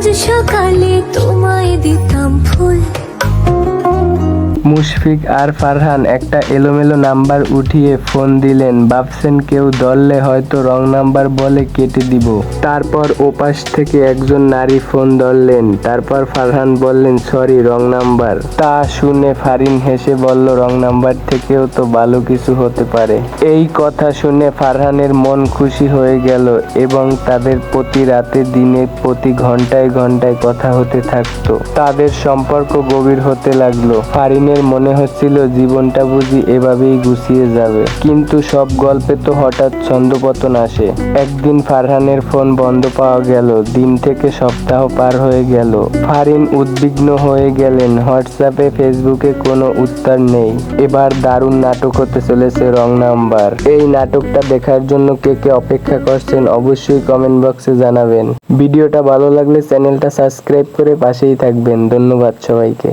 সকালে তোমায় ফুল মুশফিক আর ফারহান একটা এলোমেলো নাম্বার উঠিয়ে ফোন দিলেন, ভাবছেন কেউ ধরলে হয়তো রং নাম্বার বলে কেটে দিব। তারপর ওপাশ থেকে একজন নারী ফোন ধরলেন, তারপর ফারহান বললেন, সরি, রং নাম্বার। তা শুনে ফারিন হেসে বলল, রং নাম্বার থেকেও তো ভালো কিছু হতে পারে। এই কথা শুনে ফারহানের মন খুশি হয়ে গেল এবং তাদের প্রতি রাতে দিনে প্রতি ঘন্টায় ঘন্টায় কথা হতে থাকতো। তাদের সম্পর্ক গভীর হতে লাগল। ফারিনের মনে হচ্ছিল জীবনটা বুঝি এভাবেই গুছিয়ে যাবে। কিন্তু সব গল্পে তো হঠাৎ ছন্দপতন আসে। একদিন ফারহানের ফোন বন্ধ পাওয়া গেল, দিন থেকে সপ্তাহ পার হয়ে গেল। ফারিন উদ্বিগ্ন হয়ে গেলেন, হোয়াটসঅ্যাপে, ফেসবুকে কোনো উত্তর নেই। এবার দারুণ নাটক হতে চলেছে রং নাম্বার। এই নাটকটা দেখার জন্য কে কে অপেক্ষা করছেন অবশ্যই কমেন্ট বক্সে জানাবেন। ভিডিওটা ভালো লাগলে চ্যানেলটা সাবস্ক্রাইব করে পাশেই থাকবেন। ধন্যবাদ সবাইকে।